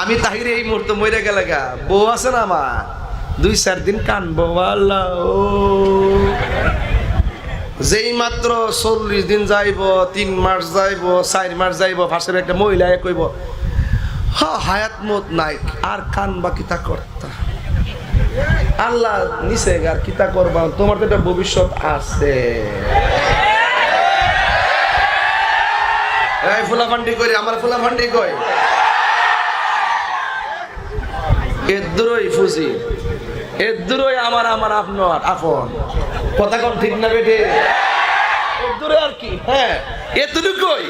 আমি তাহিরে এই মুহূর্তে মরে গেলে গা বউ আছে না মা? দুই চার দিন কানবো আল্লাহ। ও যেই মাত্র চল্লিশ দিন যাইব তিন মাস যাইব চার মাস যাইব ফার্স্টের একটা মহিলা কইব হায়াত মত নাই আর কান বা কিতা করতা? আল্লাহ নিচে আর কিতা করবা? তোমার তো একটা ভবিষ্যৎ আছে। ফুলা ফান্ডি কই রে, আমার ফুলা কই? এদুরই ফুজি। এদুরই আমার আমার আপনার আপন। কথা কোন ঠিক না বেটে আর কি? হ্যাঁ এতটুকুই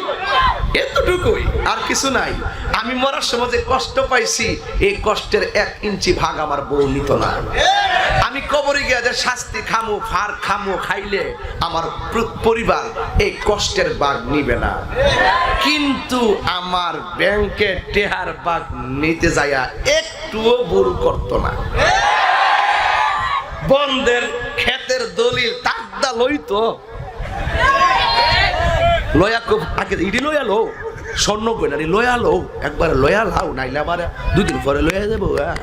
এতটুকুই, আর কিছু নাই। আমি মরার সময় কষ্ট পাইছি, এই কষ্টের এক ইঞ্চি ভাগ আমার বউ নিত না। আমি কবরে গিয়ে যে শাস্তি খামু, ফার খামু, খাইলে আমার পরিবার এই কষ্টের ভাগ নিবে না। কিন্তু আমার ব্যাংকে টেহার বাঘ নিতে যাইয়া একটুও ভুল করতো না। বন্ধের ক্ষেতের দলিল তাকদা লইতো। লয়া খুব আগে ইডি লয়া লো স্বর্ণ কইনারি লয়া লো একবার লয়া লাও, নাইলে আবার দুদিন পরে লয়া হ্যাঁ।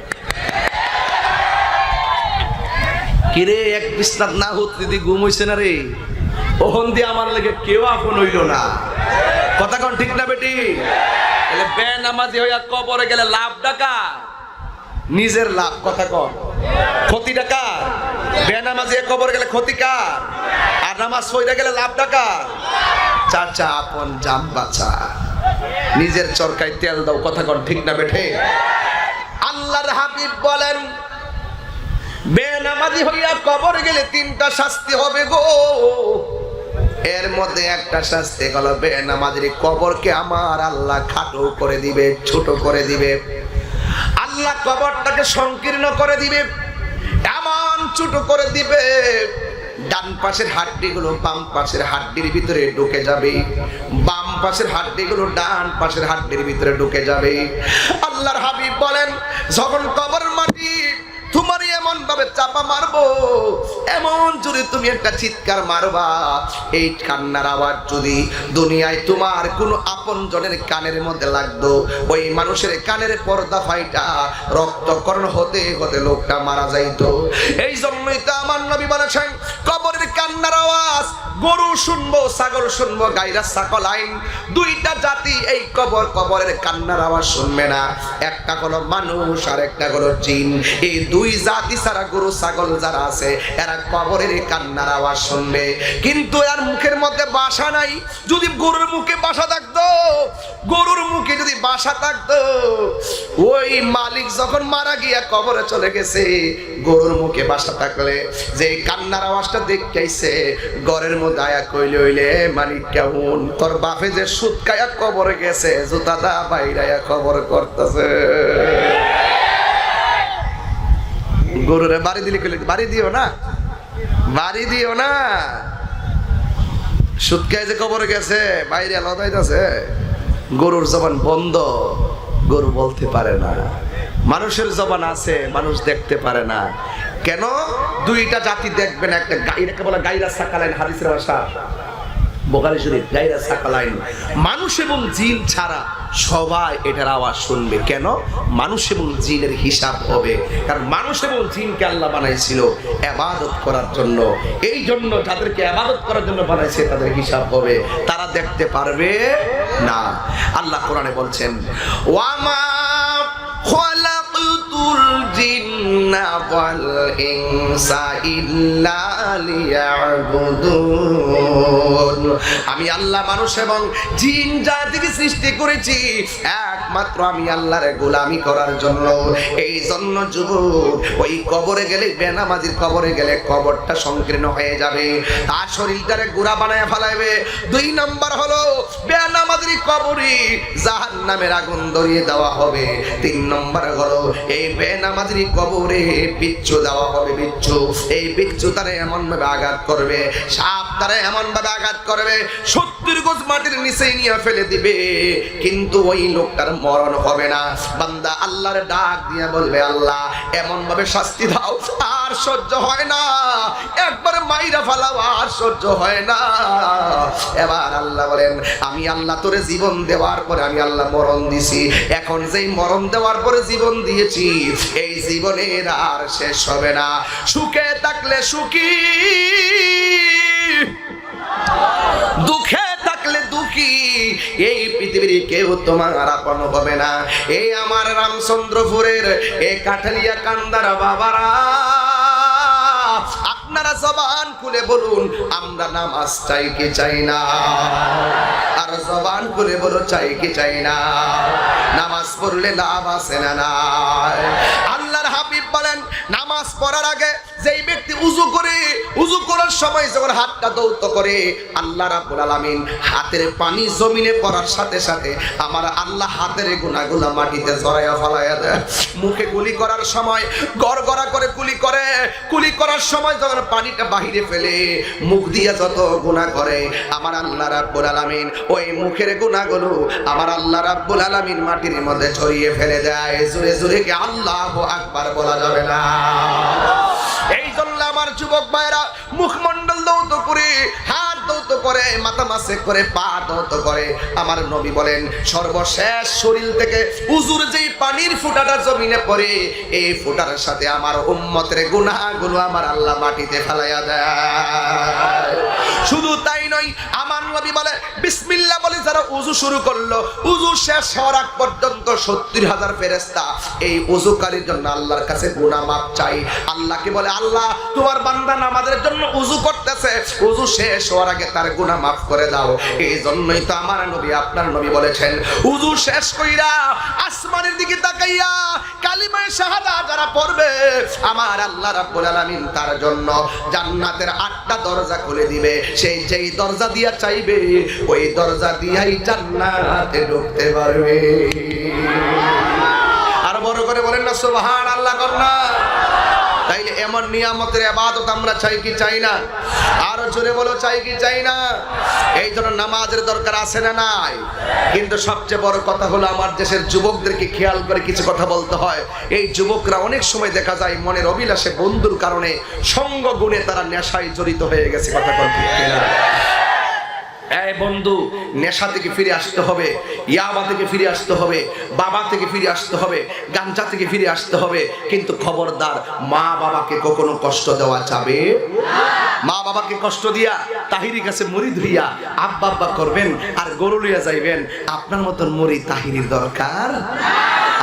কিরে, এক বিস্তার না হতে দিদি ঘুম হইছে না রে? ওহন দিয়ে আমার লাগে কেউ আপন হইল না। কথা কোন ঠিক না বেটি? বে নামাজি হইয়া কবরে গেলে লাভ ডাকা নিজের লাভ, কথা কম ক্ষতি টাকা বেনামাজি কবর গেলে ক্ষতি কার? আর নামাজ পড়ে গেলে লাভ টাকা চাচা, আপন জাম বাঁচা নিজের চরকায় তেল দাও, কথা কন, ঠিক না বেঠে? আল্লাহর হাবিব বলেন, বেনামাজি হইয়া কবর গেলে তিনটা শাস্তি হবে গো। এর মধ্যে একটা শাস্তি হলো, বেনামাজির কবরকে আমার আল্লাহ খাটো করে দিবে, ছোট করে দিবে। আল্লাহ কবরটাকে সংকীর্ণ করে দিবে, এমন ছোট করে দিবে, ডান পাশের হাড্ডিগুলো বাম পাশের হাড্ডির ভিতরে ঢুকে যাবে, বাম পাশের হাড্ডিগুলো ডান পাশের হাড্ডির ভিতরে ঢুকে যাবে। আল্লাহর হাবিব বলেন, যখন কবর মাটি ভাবে চাপা মারবো। এমন যদি তুমি একটা চিৎকার মারবা, এই কান্নার আওয়াজ যদি দুনিয়ায় তোমার কোনো আপন জনের কানের মধ্যে লাগতো, ওই মানুষের কানের পর্দা ফাইটা রক্তকরণ হতে হতে লোকটা মারা যাইতো। এই জন্যই তো আমার নবী বলেছেন, কবরের কান্নার আওয়াজ, গরু শুনব, ছাগল শুনব, গাইরা ছাগল আইন। দুইটা জাতি এই কবর, কবরের কান্নার আওয়াজ শুনবে না। একটা হলো মানুষ আর একটা হলো জিন। এই দুই জাতি ছাড়া গরু, ছাগল যারা আছে, এরা কবরের কান্নার আওয়াজ শুনবে। কিন্তু এর মুখের মধ্যে বাসা নাই। যদি গরুর মুখে বাসা থাকতো, গরুর মুখে যদি বাসা থাকতো, ওই মালিক যখন মারা গিয়া কবরে চলে গেছে, গরুর মুখে বাসা থাকলে যে কান্নার আওয়াজটা দেখতেইছে ঘরের মধ্যে আয়া কইলে হইলে, মালিক, কেমন? তোর বাপে যে সুদ খায়া কবরে গেছে জুতা দা বাইরায়া খবর করতেছে। গরুরে বাড়ি দিলে কইলে, বাড়ি দিও না, বাড়ি দিও না। সুদ যে কবরে গেছে, বাইরে লদাইতেছে গরুর জবান বন্ধ, গরু বলতে পারে না। মানুষের জবান আছে, মানুষ দেখতে পারে না। কেন? দুইটা জাতি দেখবেন একটা এটাকে বলে গাইরা সাকালাইন হাদিসের ভাষা। বোকারি শরীফ, গাইরা সাকালাইন। মানুষ এবং জিন ছাড়া সবাই এটার আওয়াজ শুনবে। কেন? মানুষ এবং জিনের হিসাব হবে। কারণ মানুষ এবং জিনকে আল্লাহ বানাইছিল এবাদত করার জন্য। এই জন্য যাদেরকে এবাদত করার জন্য বানাইছে, তাদের হিসাব হবে। তারা দেখতে পারবে না। আল্লাহ কোরআনে বলছেন ওয়ামা খলাকতুল আমি আল্লাহ মানুষ এবং জিন জাতিকে সৃষ্টি করেছি, একমাত্র আমি আল্লাহর গোলামি করার জন্য। এই জন্য যুবক, ওই কবরে গেলে, বেনামাজির কবরে গেলে কবরটা সংকীর্ণ হয়ে যাবে। তার শরীরটারে গুড়া বানায় ফেলাইবে। দুই নম্বর হলো, বেনামাজির কবরে জাহান নামের আগুন ধরিয়ে দেওয়া হবে। তিন নম্বর হলো, এই বেনামাজির কবরে বিচ্ছু দেওয়া হবে বিচ্ছু। এই বিচ্ছু তারা এমন ভাবে আঘাত করবে, সাপ তারা এমন ভাবে আঘাত করবে, সত্তর গোজ মাটির নিচে নিয়ে ফেলে দিবে। কিন্তু ওই লোকটার মরণ হবে না। বান্দা আল্লাহর ডাক দিয়ে বলবে, আল্লাহ এমন ভাবে শাস্তি দাও, আর সহ্য হয় না। একবার মাইরা ফালাও আর সহ্য হয় না। এবার আল্লাহ বলেন, আমি আল্লাহ তোরে জীবন দেওয়ার পরে আমি আল্লাহ মরণ দিছি। এখন যেই মরণ দেওয়ার পরে জীবন দিয়েছি, এই জীবনের আর শেষ হবে না। সুখে থাকলে সুখী, দুঃখে থাকলে দুঃখী। এই পৃথিবীর কেউ তোমার আপন হবে না। এই আমার রামচন্দ্রপুরের এ কাঠালিয়া কান্দারা বাবারা। আপনারা জবান খুলে বলুন, আমরা নামাজ চাই কি চাই না? আর জবান খুলে বলো, চাই কি চাই না? নামাজ পড়লে লাভ আছে না না আল্লাহর হাবিব বলেন, নামাজ পড়ার আগে করার সময় যখন হাতটা দৌত করে, আল্লাহ রাব্বুল আলামিন হাতের পানি জমিনে পড়ার সাথে সাথে আমার আল্লাহ হাতের গুনাগুলা মাটিতে জড়াইয়া ফলাইয়া দেয়। মুখে গুলি করার সময়, গড়গড়া করে কুলি করে। কুলি করার সময় যখন পানিটা বাহিরে ফেলে, মুখ দিয়ে যত গুনাহ করে, আমার আল্লাহ রাব্বুল আলামিন ওই মুখের গুনাহগুলো আমার আল্লাহ রাব্বুল আলামিন মাটির মধ্যে ছড়িয়ে ফেলে দেয়। জোরে জোরে কি আল্লাহু আকবার বলা যাবে না। আমার যুবক ভাইরা, মুখমণ্ডল দৌত করে, হাত দৌত করে, মাথা মাসে করে, পা দৌত করে। আমার নবী বলেন, সর্বশেষ শরীর থেকে উজুর যেই পানির ফুটাটা জমিনে পড়ে, এই ফুটার সাথে আমার উম্মতের গুনাহগুলো আমার আল্লাহ মাটিতে ফেলাইয়া দেয়। শুধু তাই নয় আমার নবী বলে, বিসমিল্লাহ বলে যারা উজু শুরু করল উজু শেষ হওয়ার আগ পর্যন্ত সত্তর হাজার ফেরেস্তা এই উজুকারীর জন্য আল্লাহর কাছে গুনাহ মাপ চাই। আল্লাহকে বলে, আল্লাহ, তোমার বান্দা নামাজের জন্য উজু করতেছে। উজু শেষ হওয়ার আগে তার গুনাহ মাফ করে দাও। এই জন্যই তো আমার নবী, আপনার নবী বলেছেন উজু শেষ কইরা আসমানের দিকে তাকাইয়া কালিমায়ে শাহাদা যারা পড়বে, আমার আল্লাহ রাব্বুল আলামিন তার জন্য জান্নাতের আটটা দরজা খুলে দিবে। সেই যেই দরজা দিয়া চাইবে, ওই দরজা দিয়াই জান্নাতে ঢুকতে পারবে। আর বড় করে বলেন না সুবহান আল্লাহ কন্যা তাইলে এমন নিয়ামতের আবাদত আমরা চাই কি চাই না? আরও জোরে বলো, চাই কি চাই না? এই জন্য নামাজের দরকার আছে না নাই? কিন্তু সবচেয়ে বড় কথা হলো, আমার দেশের যুবকদেরকে খেয়াল করে কিছু কথা বলতে হয়। এই যুবকরা অনেক সময় দেখা যায়, মনের অভিলাষে বন্ধুর কারণে সঙ্গ গুণে তারা নেশায় জড়িত হয়ে গেছে, কথা কথা বন্ধু, নেশা থেকে ফিরে আসতে হবে, ইয়াবা থেকে ফিরে আসতে হবে, বাবা থেকে ফিরে আসতে হবে, গাঞ্জা থেকে ফিরে আসতে হবে। কিন্তু খবরদার মা বাবাকে কখনো কষ্ট দেওয়া যাবে? মা বাবাকে কষ্ট দিয়া তাহিরি কাছে মরি ধুইয়া আব্বা আব্বা করবেন আর গরু লইয়া যাইবেন। আপনার মতন মরি তাহিরির দরকার?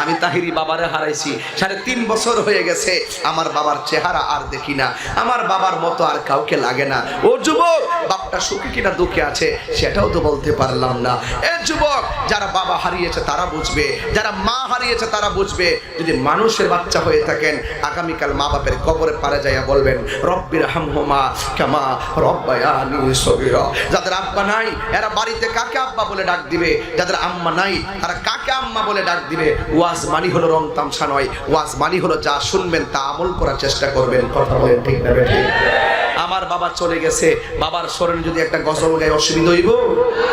আমি তাহিরি বাবারে হারাইছি। সাড়ে তিন বছর হয়ে গেছে, আমার বাবার চেহারা আর দেখি না। আমার বাবার মতো আর কাউকে লাগে না। ও যুবক, বাপটা সুখী কিনা দুঃখে আছে, সেটাও তো বলতে পারলাম না। এ যুবক, যারা বাবা হারিয়েছে তারা বুঝবে। যারা মা হারিয়েছে তারা বুঝবে। যদি মানুষের বাচ্চা হয়ে থাকেন, আগামীকাল মা বাপের কবরে পারে যাইয়া বলবেন, রব্বির হামহুমা কামা রব্বায়ানি সগীরা। যাদের আব্বা নাই, এরা বাড়িতে কাকে আব্বা বলে ডাক দিবে? যাদের আম্মা নাই, তারা কাকে আম্মা বলে ডাক দিবে? ওয়াজ মানি হলো রং তামসা নয়। ওয়াজ মানি হলো যা শুনবেন, তা আমল করার চেষ্টা করবেন। কথা বলেন ঠিক না? আমার বাবা চলে গেছে। বাবার স্মরণে যদি একটা গজল গায়ে, অসুবিধা হইব?